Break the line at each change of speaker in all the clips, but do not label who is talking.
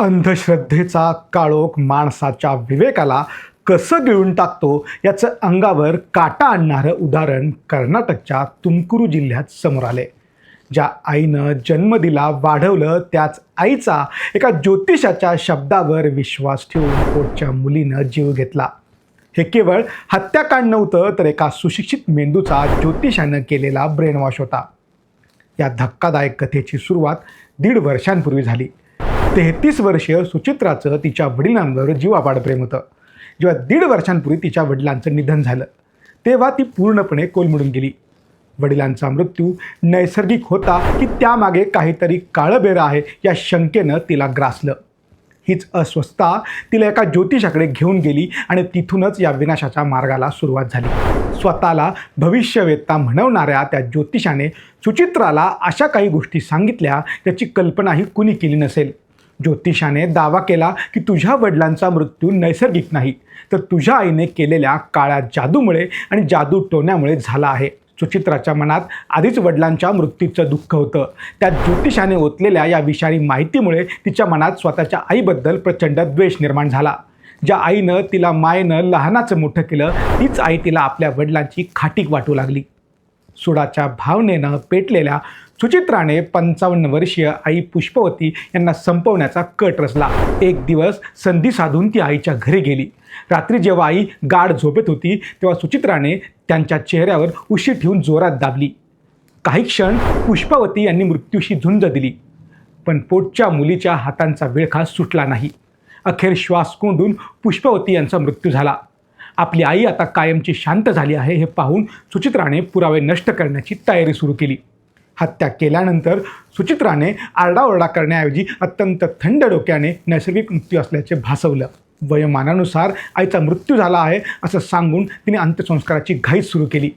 अंधश्रद्धेचा काळोख माणसाच्या विवेकाला कसं गिळून टाकतो याचं अंगावर काटा आणणारं उदाहरण कर्नाटकच्या तुमकुरू जिल्ह्यात समोर आले. ज्या आईनं जन्म दिला वाढवलं त्याच आईचा एका ज्योतिषाच्या शब्दावर विश्वास ठेवून पोटच्या मुलीनं जीव घेतला. हे केवळ हत्याकांड नव्हतं तर एका सुशिक्षित मेंदूचा ज्योतिषानं केलेला ब्रेनवॉश होता. या धक्कादायक कथेची सुरुवात दीड वर्षांपूर्वी झाली. तेहतीस वर्षीय सुचित्राचं तिच्या वडिलांवर जीवापाड प्रेम होतं. जेव्हा दीड वर्षांपूर्वी तिच्या वडिलांचं निधन झालं तेव्हा ती पूर्णपणे कोलमडून गेली. वडिलांचा मृत्यू नैसर्गिक होता की त्यामागे काहीतरी काळबेरं आहे या शंकेनं तिला ग्रासलं. हीच अस्वस्थता तिला एका ज्योतिषाकडे घेऊन गेली आणि तिथूनच या विनाशाच्या मार्गाला सुरुवात झाली. स्वतःला भविष्यवेत्ता म्हणवणाऱ्या त्या ज्योतिषाने सुचित्राला अशा काही गोष्टी सांगितल्या त्याची कल्पनाही कुणी केली नसेल. ज्योतिषाने दावा केला की तुझ्या वडिलांचा मृत्यू नैसर्गिक नाही तर तुझ्या आईने केलेल्या काळ्या जादूमुळे आणि जादू टोण्यामुळे झाला आहे. सुचित्राच्या मनात आधीच वडिलांच्या मृत्यूचं दुःख होतं. त्या ज्योतिषाने ओतलेल्या या विषारी माहितीमुळे तिच्या मनात स्वतःच्या आईबद्दल प्रचंड द्वेष निर्माण झाला. ज्या आईनं तिला मायेनं लहानाचं मोठं केलं तीच आई तिला आपल्या वडिलांची खाटीक वाटू लागली. सुडाच्या भावनेनं पेटलेल्या सुचित्राने पंचावन्न वर्षीय आई पुष्पवती यांना संपवण्याचा कट रचला. एक दिवस संधी साधून ती आईच्या घरी गेली. रात्री जेव्हा आई गाढ झोपेत होती तेव्हा सुचित्राने त्यांच्या चेहऱ्यावर उशी ठेवून जोरात दाबली. काही क्षण पुष्पावती यांनी मृत्यूशी झुंज दिली. पण पोटच्या मुलीच्या हातांचा विळखा सुटला नाही. अखेर श्वास कोंडून पुष्पावती यांचा मृत्यू झाला. आपली आई आता कायमची शांत झाली आहे हे पाहून सुचित्राने पुरावे नष्ट करण्याची तयारी सुरू केली. हत्या केल्यानंतर सुचित्राने आरडाओरडा करण्याऐवजी अत्यंत थंड डोक्याने नैसर्गिक मृत्यू असल्याचे भासवलं. वयोमानानुसार आईचा मृत्यू झाला आहे असं सांगून तिने अंत्यसंस्काराची घाई सुरू केली.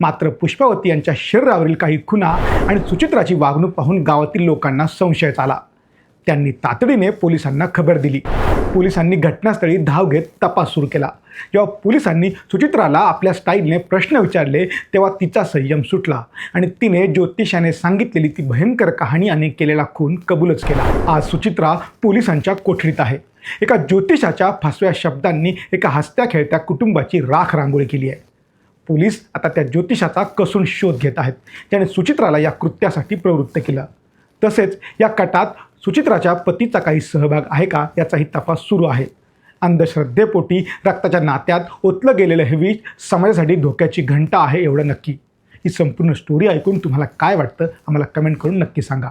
मात्र पुष्पावती यांच्या शरीरावरील काही खुणा आणि सुचित्राची वागणूक पाहून गावातील लोकांना संशय आला त्यांनी तातडीने पोलिसांना खबर दिली. पोलिसांनी घटनास्थळी धाव घेत तपास सुरू केला. जेव्हा पोलिसांनी सुचित्राला आपल्या स्टाईलने प्रश्न विचारले तेव्हा तिचा संयम सुटला आणि तिने ज्योतिषाने सांगितलेली ती भयंकर कहाणी आणि केलेला खून कबूलच केला. आज सुचित्रा पोलिसांच्या कोठडीत आहे. एका ज्योतिषाच्या फसव्या शब्दांनी एका हसत्या खेळत्या कुटुंबाची राख रांगोळी केली आहे. पोलीस आता त्या ज्योतिषाचा कसून शोध घेत आहेत. त्याने सुचित्राला या कृत्यासाठी प्रवृत्त केलं. तसेच या कटात सुचित्राच्या पतीचा काही सहभाग आहे का याचाही तपास सुरू आहे. अंधश्रद्धेपोटी रक्ताच्या नात्यात ओतलं गेलेलं हे विष समाजासाठी धोक्याची घंटा आहे एवढं नक्की. ही संपूर्ण स्टोरी ऐकून तुम्हाला काय वाटतं आम्हाला कमेंट करून नक्की सांगा.